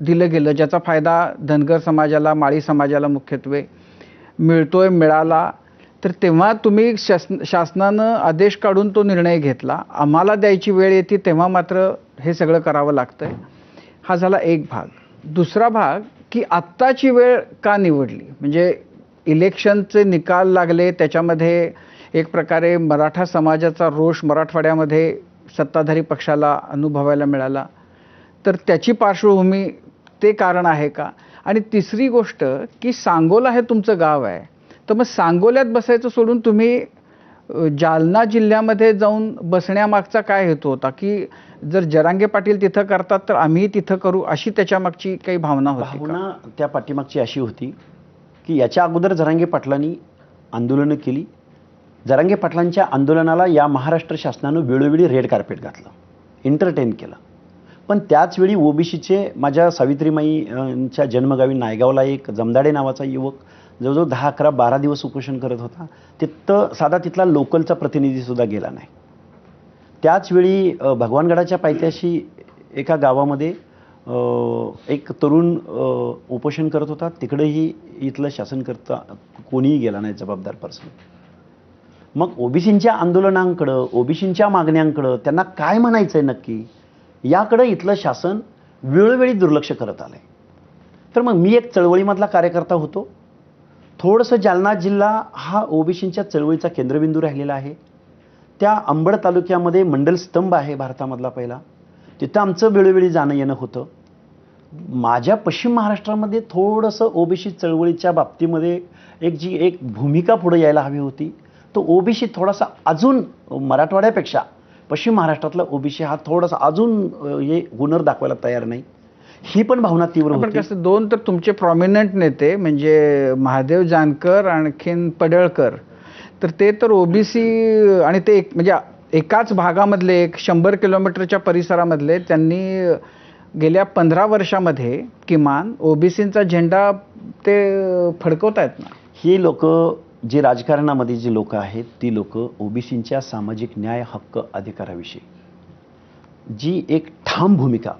दिलं गेलं ज्याचा फायदा धनगर समाजाला माळी समाजाला मुख्यत्वे मिळतोय मिळाला. तर तेव्हा तुम्ही शासन शासनानं आदेश काढून तो निर्णय घेतला. आम्हाला द्यायची वेळ येते तेव्हा मात्र हे सगळं करावं लागतं आहे हा झाला एक भाग. दुसरा भाग की आत्ताची वेळ का निवडली? म्हणजे इलेक्शनचे निकाल लागले त्याच्यामध्ये एक प्रकारे मराठा समाजाचा रोष मराठवाड्यामध्ये सत्ताधारी पक्षाला अनुभवायला मिळाला. तर त्याची पार्श्वभूमी ते कारण आहे का? आणि तिसरी गोष्ट की सांगोला हे तुमचं गाव आहे. तर मग सांगोल्यात बसायचं सोडून तुम्ही जालना जिल्ह्यामध्ये जाऊन बसण्यामागचा काय हेतू होता? की जर जरांगे पाटील तिथं करतात तर आम्ही तिथं करू अशी त्याच्यामागची काही भावना होती का? भावना त्या पाठीमागची अशी होती की याच्या अगोदर जरांगे पाटलांनी आंदोलनं केली. जरांगे पाटलांच्या आंदोलनाला या महाराष्ट्र शासनानं वेळोवेळी रेड कार्पेट घातलं. एंटरटेन केलं. पण त्याचवेळी ओबीसीचे माझ्या सावित्रीमाईंच्या जन्मगावी नायगावला एक जमदाडे नावाचा युवक जवळजवळ दहा अकरा बारा दिवस उपोषण करत होता. तिथं साधा तिथला लोकलचा प्रतिनिधीसुद्धा गेला नाही. त्याचवेळी भगवानगडाच्या पायथ्याशी एका गावामध्ये एक तरुण उपोषण करत होता. तिकडेही इथलं शासनकर्ता कोणीही गेला नाही जबाबदार पर्सन मग ओबीसींच्या आंदोलनांकडं ओबीसींच्या मागण्यांकडं त्यांना काय म्हणायचं आहे नक्की? याकडं इथलं शासन वेळोवेळी दुर्लक्ष करत आलं आहे तर मग मी एक चळवळीमधला कार्यकर्ता होतो. थोडंसं जालना जिल्हा हा ओबीसींच्या चळवळीचा केंद्रबिंदू राहिलेला आहे. त्या अंबड तालुक्यामध्ये मंडल स्तंभ आहे भारतामधला पहिला. तिथं आमचं वेळोवेळी जाणं येणं होतं. माझ्या पश्चिम महाराष्ट्रामध्ये थोडंसं ओबीसी चळवळीच्या बाबतीमध्ये एक जी एक भूमिका पुढे यायला हवी होती. तो ओबीसी थोडासा अजून मराठवाड्यापेक्षा पश्चिम महाराष्ट्रातला ओबीसी हा थोडासा अजून हे हुनर दाखवायला तयार नाही. ही पण भावना तीव्र पण होती. कसं दोन तर तुमचे प्रॉमिनंट नेते म्हणजे महादेव जानकर आणखीन पडळकर तर ते तर ओबीसी आणि ते एक म्हणजे एकाच भागामधले एक शंभर किलोमीटरच्या परिसरामधले त्यांनी गेल्या पंधरा वर्षामध्ये किमान ओबीसींचा झेंडा ते फडकवत आहेत ना? ही लोक जी राजकारणामध्ये जी लोक आहेत ती लोक ओबीसींच्या सामाजिक न्याय हक्क अधिकाराविषयी. जी एक ठाम भूमिका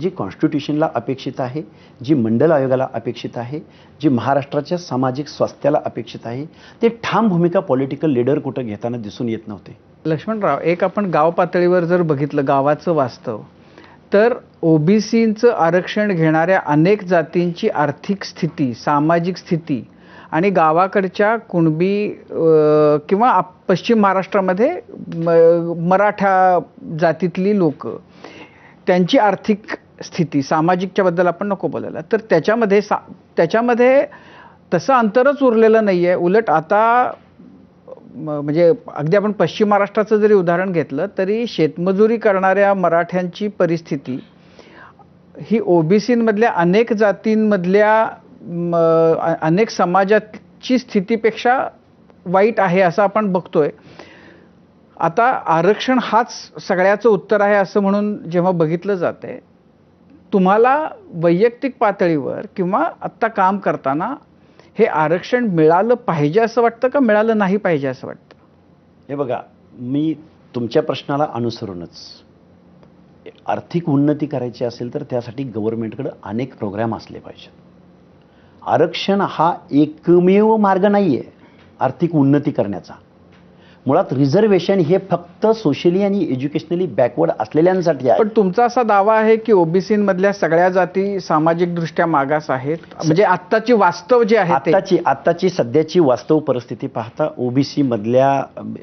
जी कॉन्स्टिट्यूशनला अपेक्षित आहे जी मंडल आयोगाला अपेक्षित आहे जी महाराष्ट्राच्या सामाजिक स्वास्थ्याला अपेक्षित आहे ते ठाम भूमिका पॉलिटिकल लीडर कुठं घेताना दिसून येत नव्हते. लक्ष्मणराव एक आपण गाव पातळीवर जर बघितलं गावाचं वास्तव तर ओबीसींचं आरक्षण घेणाऱ्या अनेक जातींची आर्थिक स्थिती सामाजिक स्थिती आणि गावाकडच्या कुणबी किंवा आप- पश्चिम महाराष्ट्रामध्ये म- मराठा जातीतली लोक त्यांची आर्थिक स्थिती सामाजिकच्या बद्दल आपण नको बोलायला. तर त्याच्यामध्ये सा त्याच्यामध्ये तसं अंतरच उरलेलं नाही आहे उलट आता म्हणजे अगदी आपण पश्चिम महाराष्ट्राचं जरी उदाहरण घेतलं तरी शेतमजुरी करणाऱ्या मराठ्यांची परिस्थिती ही ओबीसीमधल्या अनेक जातींमधल्या अनेक समाजाची स्थितीपेक्षा वाईट आहे असं आपण बघतोय. आता आरक्षण हाच सगळ्याचं उत्तर आहे असं म्हणून जेव्हा बघितलं जातंय तुम्हाला वैयक्तिक पातळीवर किंवा आत्ता काम करताना हे आरक्षण मिळालं पाहिजे असं वाटतं का मिळालं नाही पाहिजे असं वाटतं? हे बघा मी तुमच्या प्रश्नाला अनुसरूनच. आर्थिक उन्नती करायची असेल तर त्यासाठी गव्हर्नमेंटकडं अनेक प्रोग्रॅम असले पाहिजेत. आरक्षण हा एकमेव मार्ग नाही आहे आर्थिक उन्नती करण्याचा. मुळात रिझर्वेशन हे फक्त सोशली आणि एज्युकेशनली बॅकवर्ड असलेल्यांसाठी आहे. पण तुमचा असा दावा आहे की ओबीसीमधल्या सगळ्या जाती सामाजिक-दृष्ट्या मागास आहेत? म्हणजे आत्ताची वास्तव जे आहे आत्ताची आत्ताची सध्याची वास्तव परिस्थिती पाहता ओबीसी मधल्या अम,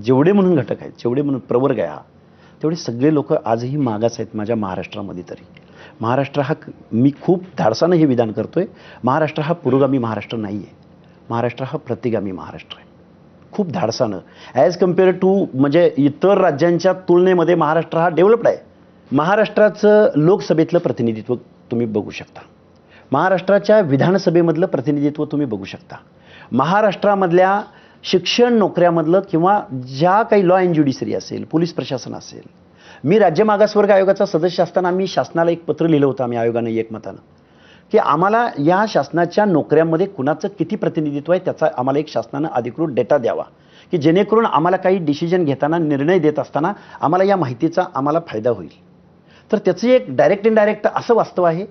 जेवढे म्हणून घटक आहेत जेवढे म्हणून प्रवर्ग आहे हा तेवढे सगळे लोक आजही मागास आहेत माझ्या महाराष्ट्रामध्ये तरी. महाराष्ट्र हा मी खूप धाडसानं हे विधान करतो आहे महाराष्ट्र हा पुरोगामी महाराष्ट्र नाही आहे महाराष्ट्र हा प्रतिगामी महाराष्ट्र आहे. खूप धाडसानं. ॲज कंपेअर टू म्हणजे इतर राज्यांच्या तुलनेमध्ये महाराष्ट्र हा डेव्हलप्ड आहे. महाराष्ट्राचं लोकसभेतलं प्रतिनिधित्व तुम्ही बघू शकता. महाराष्ट्राच्या विधानसभेमधलं प्रतिनिधित्व तुम्ही बघू शकता. महाराष्ट्रामधल्या शिक्षण नोकऱ्यामधलं किंवा ज्या काही लॉ अँड ज्युडिशरी असेल पोलीस प्रशासन असेल मी राज्य मागासवर्ग आयोगाचा सदस्य असताना मी शासनाला एक पत्र लिहिलं होतं आम्ही आयोगानं एकमतानं की आम्हाला या शासनाच्या नोकऱ्यांमध्ये कुणाचं किती प्रतिनिधित्व आहे त्याचा आम्हाला एक शासनानं अधिकृत डेटा द्यावा की जेणेकरून आम्हाला काही डिसिजन घेताना निर्णय देत असताना आम्हाला या माहितीचा आम्हाला फायदा होईल. तर त्याचं एक डायरेक्ट इनडायरेक्ट असं वास्तव आहे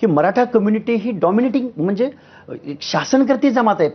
की मराठा कम्युनिटी ही डॉमिनेटिंग म्हणजे शासनकर्ती जमात आहे.